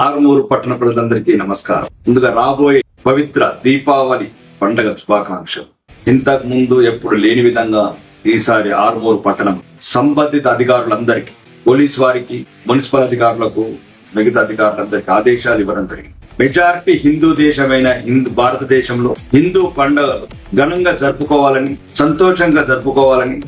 ఆరుమూరు పట్టణ ప్రజలందరికీ నమస్కారం. ముందుగా రాబోయే పవిత్ర దీపావళి పండగ శుభాకాంక్షలు. ఇంతకు ముందు ఎప్పుడు లేని విధంగా ఈసారి ఆరుమూరు పట్టణం సంబంధిత అధికారులందరికీ పోలీస్ వారికి మున్సిపల్ అధికారులకు మిగతా అధికారులందరికీ ఆదేశాలు ఇవ్వడం జరిగింది. మెజారిటీ హిందూ దేశమైన హిందూ భారతదేశంలో హిందూ పండుగలు ఘనంగా జరుపుకోవాలని సంతోషంగా జరుపుకోవాలని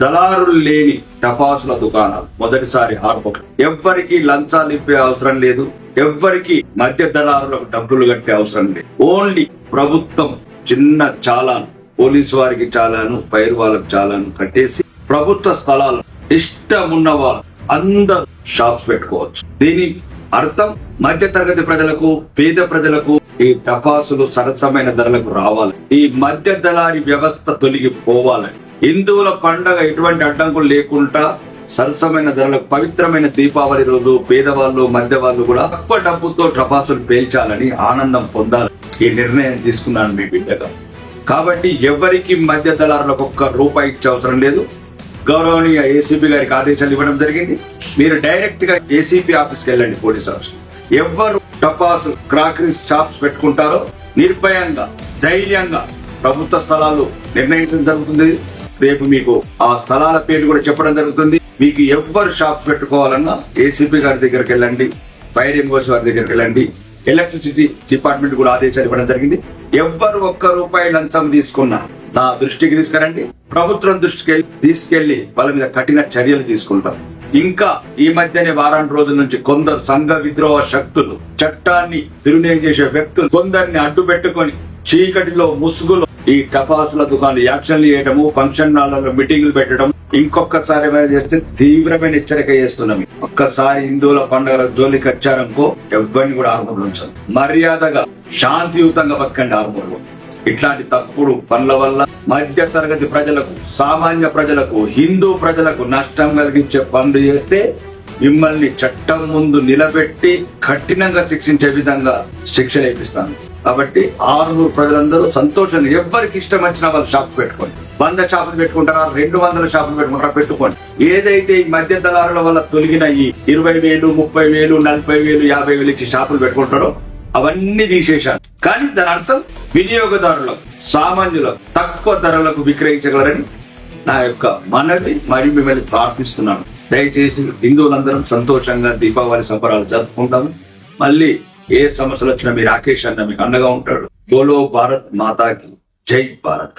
దళారులు లేని టపాసుల దుకాణాలు. మొదటిసారి హార్బర్ ఎవ్వరికి లంచాలు ఇప్పే అవసరం లేదు. ఎవ్వరికి మధ్య దళారులకు డబ్బులు కట్టే అవసరం లేదు. ఓన్లీ ప్రభుత్వం చిన్న చాలాను పోలీసు వారికి చాలాను పైరు వాళ్ళకి చాలాను కట్టేసి ప్రభుత్వ స్థలాలు ఇష్టం ఉన్న వాళ్ళు అందరు షాప్స్ పెట్టుకోవచ్చు. దీని అర్థం మధ్య తరగతి ప్రజలకు పేద ప్రజలకు ఈ టపాసులు సరసమైన ధరలకు రావాలి. ఈ మధ్య దళారి వ్యవస్థ తొలగిపోవాలని హిందువుల పండగ ఎటువంటి అడ్డంకులు లేకుండా సరసమైన ధరలకు పవిత్రమైన దీపావళి రోజు పేదవాళ్ళు మధ్య వాళ్ళు కూడా తక్కువ డబ్బుతో టపాసులు పేల్చాలని ఆనందం పొందాలి. ఈ నిర్ణయం తీసుకున్నాను మీ బిడ్డగా. కాబట్టి ఎవరికి మధ్య దళారులకు ఒక్క రూపాయి ఇచ్చే అవసరం లేదు. గౌరవనీయ ఏసీపీ గారికి ఆదేశాలు ఇవ్వడం జరిగింది. మీరు డైరెక్ట్గా ఏసీపీ ఆఫీస్కి వెళ్ళండి పోలీస్ ఆఫీస్ ఎవరు టపాస్ క్రాకరీస్ షాప్స్ పెట్టుకుంటారో నిర్భయంగా ధైర్యంగా ప్రభుత్వ స్థలాలు నిర్ణయించడం జరుగుతుంది. రేపు మీకు ఆ స్థలాల పేరు కూడా చెప్పడం జరుగుతుంది. మీకు ఎవ్వరు షాప్స్ పెట్టుకోవాలన్నా ఏసీపీ గారి దగ్గరికి వెళ్ళండి ఫైర్ ఎంబోస్ వారి దగ్గరికి వెళ్ళండి ఎలక్ట్రిసిటీ డిపార్ట్మెంట్ కూడా ఆదేశాలు ఇవ్వడం జరిగింది. ఎవ్వరు ఒక్క రూపాయి లంచం తీసుకున్నా నా దృష్టికి తీసుకురండి. ప్రభుత్వం దృష్టికి తీసుకెళ్ళి వాళ్ళ మీద కఠిన చర్యలు తీసుకుంటాం. ఇంకా ఈ మధ్యనే వారం రోజుల నుంచి కొందరు సంఘ విద్రోహ శక్తులు చట్టాన్ని దుర్వినియోగం చేసే వ్యక్తులు కొందరిని అడ్డు పెట్టుకొని చీకటిలో ముసుగులో ఈ టపాసుల దుకాణాలు యాక్షన్లు చేయటము ఫంక్షన్ హాళ్ళలో మీటింగ్లు పెట్టడం ఇంకొకసారి చేస్తే తీవ్రమైన హెచ్చరిక చేస్తున్నాం ఒక్కసారి హిందువుల పండుగల జోలికి వచ్చారనుకో ఎవరిని కూడా ఆర్మూర్లు ఉంచాలి మర్యాదగా శాంతియుతంగా బతకండి ఆర్మూర్లో ఇట్లాంటి తప్పుడు పనుల వల్ల మధ్య తరగతి ప్రజలకు సామాన్య ప్రజలకు హిందూ ప్రజలకు నష్టం కలిగించే పనులు చేస్తే మిమ్మల్ని చట్టం ముందు నిలబెట్టి కఠినంగా శిక్షించే విధంగా శిక్ష వేపిస్తాను కాబట్టి ఆరుగురు ప్రజలందరూ సంతోషంగా ఎవరికి ఇష్టం వచ్చినా వాళ్ళు షాప్స్ పెట్టుకోండి. వంద షాపులు పెట్టుకుంటారా? రెండు వందల షాపులు పెట్టుకుంటారా? పెట్టుకోండి. ఏదైతే ఈ మధ్య దళారుల వల్ల తొలగిన ఈ ఇరవై వేలు ముప్పై వేలు నలభై వేలు యాభై వేలు ఇచ్చి షాపులు పెట్టుకుంటారో అవన్నీ తీసేశాను కానీ దాని అర్థం వినియోగదారులకు సామాన్యులకు తక్కువ ధరలకు విక్రయించగలరని నా యొక్క మనవి. మరియు మిమ్మల్ని ప్రార్థిస్తున్నాను. దయచేసి హిందువులందరం సంతోషంగా దీపావళి సంబరాలు జరుపుకుంటాము మళ్ళీ ఏ సమస్యలు వచ్చినా మీ రాకేష్ అన్న మీకు అండగా ఉంటాడు. బోలో భారత్ మాతాకి. జై భారత్.